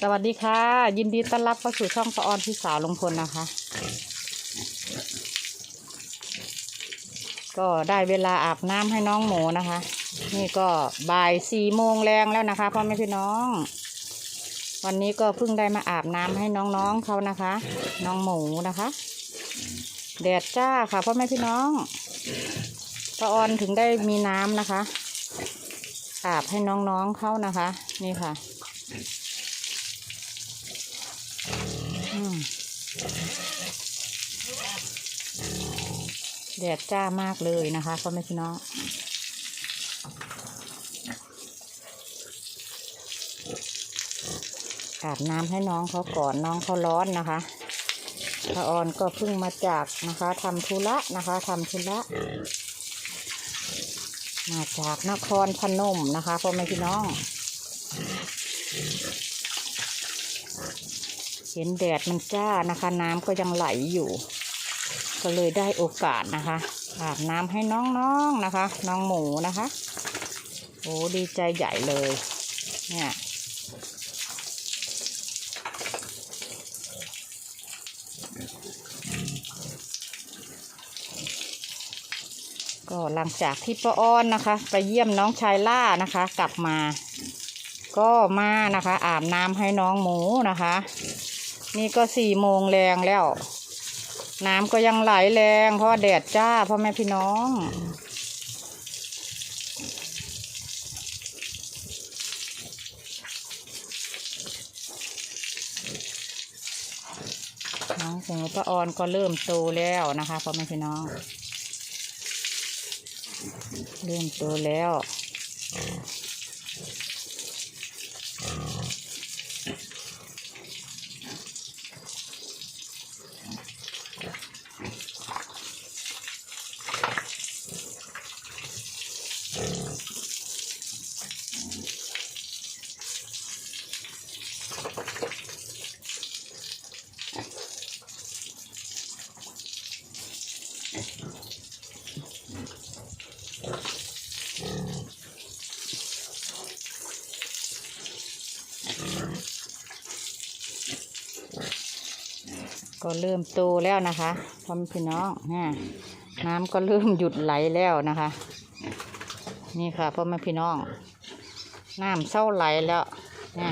สวัสดีค่ะ ยินดีต้อนรับเข้าสู่ช่องปะออนพี่สาวลงพลนะคะ ก็ได้เวลาอาบน้ำให้น้องหมูนะคะ นี่ก็บ่ายสี่โมงแรงแล้วนะคะพ่อแม่พี่น้อง วันนี้ก็เพิ่งได้มาอาบน้ำให้น้องๆเขานะคะ น้องหมูนะคะแดดจ้าค่ะพ่อแม่พี่น้องปะออนถึงได้มีน้ำนะคะอาบให้น้องๆเขานะคะ นี่ค่ะ แดดจ้ามากเลยนะคะพ่อแม่พี่น้องอาบน้ำให้น้องเขาก่อนน้องเขาร้อนนะคะพระออนก็เพิ่งมาจากนะคะทำธุระนะคะทำธุระมาจากนครพนมนะคะพ่อแม่พี่น้อง เห็นแดดมันจ้านะคะ น้ำก็ยังไหลอยู่ ก็เลยได้โอกาสนะคะอาบน้ำให้น้องๆนะคะ น้องหมูนะคะโอ้ดีใจใหญ่เลย เนี่ยก็หลังจากที่ป้าอ้อนนะคะ ไปเยี่ยมน้องชายล่านะคะ กลับมา ก็มานะคะ อาบน้ำให้น้องหมูนะคะ นี่ก็สี่โมงแรงแล้ว น้ำก็ยังไหลแรง เพราะแดดจ้าพ่อแม่พี่น้องน้องหูป้าออนก็เริ่มโตแล้วนะคะพ่อแม่พี่น้อง เริ่มโตแล้ว ก็เริ่มโตแล้วนะคะพ่อแม่พี่น้องน้ำก็เริ่มหยุดไหลแล้วนะคะ นี่ค่ะพ่อแม่พี่น้องน้ำเศร้าไหลแล้วนี่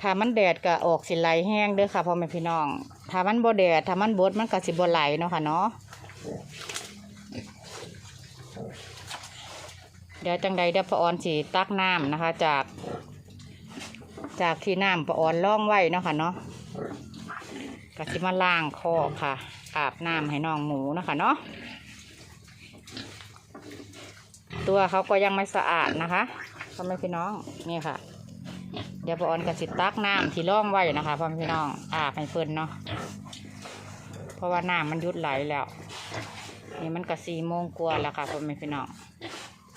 ถ้ามันแดดก็ออกสิไหลแห้งเด้อค่ะพ่อแม่พี่น้อง ถ้ามันบ่แดดถ้ามันบดมันก็สิบ่ไหลเนาะค่ะเนาะ เดี๋ยวจังใดเดี๋ยวปะออนสีตักน้ำนะคะ จาก จากที่น้ำปะออนล่องไว้เนาะค่ะเนาะก็สิมาล้างคอค่ะ อาบน้ำให้น้องหมูนะคะเนาะตัวเขาก็ยังไม่สะอาดนะคะพ่อแม่พี่น้องนี่ค่ะ เดี๋ยวปออนกับสิตักน้ำที่ร่องไว้นะคะพ่อแม่พี่น้องอาบให้เพิ่นเนาะเพราะว่าน้ำมันยุดไหลแล้ว นี่มันก็สี่โมงกว่าแล้วค่ะพ่อแม่พี่น้อง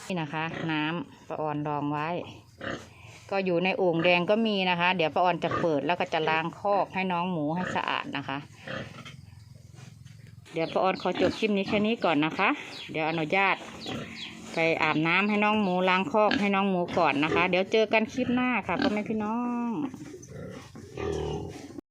นี่นะคะ น้ำปออนรองไว้ ก็อยู่ในโอ่งแดงก็มีนะคะ เดี๋ยวป้าออนจะเปิดแล้วก็จะล้างคอกให้น้องหมูให้สะอาดนะคะ เดี๋ยวป้าออนขอจบคลิปนี้แค่นี้ก่อนนะคะ เดี๋ยวอนุญาตไปอาบน้ำให้น้องหมูล้างคอกให้น้องหมูก่อนนะคะ เดี๋ยวเจอกันคลิปหน้าค่ะพ่อแม่พี่น้อง